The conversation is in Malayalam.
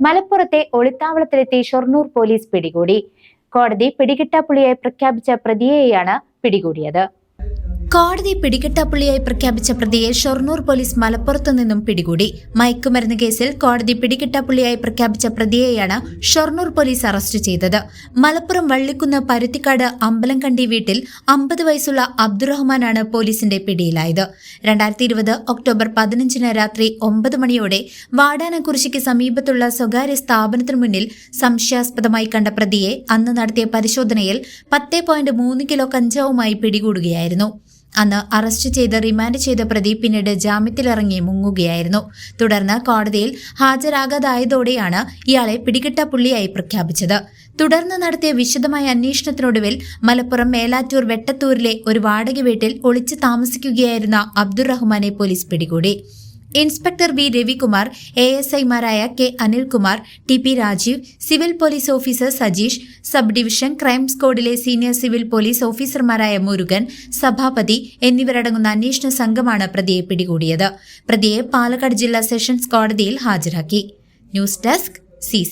മലപ്പുറത്തെ ഒളിത്താവളത്തിലെത്തി ഷൊർണൂർ പോലീസ് പിടികൂടി. കോടതി പിടികിട്ടാപ്പുള്ളിയായി പ്രഖ്യാപിച്ച പ്രതിയെയാണ് പിടികൂടിയത്. കോടതി പിടികിട്ടാപ്പുള്ളിയായി പ്രഖ്യാപിച്ച പ്രതിയെ ഷൊർണൂർ പോലീസ് മലപ്പുറത്തു നിന്നും പിടികൂടി. മയക്കുമരുന്ന് കേസിൽ കോടതി പിടികിട്ടാപ്പുള്ളിയായി പ്രഖ്യാപിച്ച പ്രതിയെയാണ് ഷൊർണൂർ പോലീസ് അറസ്റ്റ് ചെയ്തത്. മലപ്പുറം വള്ളിക്കുന്ന് പരുത്തിക്കാട് അമ്പലംകണ്ടി വീട്ടിൽ അമ്പത് വയസ്സുള്ള അബ്ദുറഹ്മാനാണ് പോലീസിന്റെ പിടിയിലായത്. രണ്ടായിരത്തി ഇരുപത് ഒക്ടോബർ പതിനഞ്ചിന് രാത്രി ഒമ്പത് മണിയോടെ വാടാനക്കുറിശിക്ക് സമീപത്തുള്ള സ്വകാര്യ സ്ഥാപനത്തിനു മുന്നിൽ സംശയാസ്പദമായി കണ്ട പ്രതിയെ അന്ന് നടത്തിയ പരിശോധനയിൽ പത്ത് കിലോ കഞ്ചാവുമായി പിടികൂടുകയായിരുന്നു. അന്ന് അറസ്റ്റ് ചെയ്ത് റിമാൻഡ് ചെയ്ത പ്രതി പിന്നീട് ജാമ്യത്തിലിറങ്ങി മുങ്ങുകയായിരുന്നു. തുടർന്ന് കോടതിയിൽ ഹാജരാകാതായതോടെയാണ് ഇയാളെ പിടികിട്ട പുള്ളിയായി പ്രഖ്യാപിച്ചത്. തുടർന്ന് നടത്തിയ വിശദമായ അന്വേഷണത്തിനൊടുവിൽ മലപ്പുറം മേലാറ്റൂർ വെട്ടത്തൂരിലെ ഒരു വാടക വീട്ടിൽ ഒളിച്ചു താമസിക്കുകയായിരുന്ന അബ്ദുറഹ്മാനെ പോലീസ് പിടികൂടി. Inspector V Ravikumar A S ഐമാരായ K Anilkumar T P Rajeev civil police officer Sajeesh sub division crime സ്ക്വാഡിലെ senior civil police ഓഫീസർമാരായ മുരുകൻ സഭാപതി എന്നിവരടങ്ങുന്ന അന്വേഷണ സംഘമാണ് പ്രതിയെ പിടികൂടിയത്. പ്രതിയെ പാലക്കാട് ജില്ലാ സെഷൻസ് കോടതിയിൽ ഹാജരാക്കി. News desk C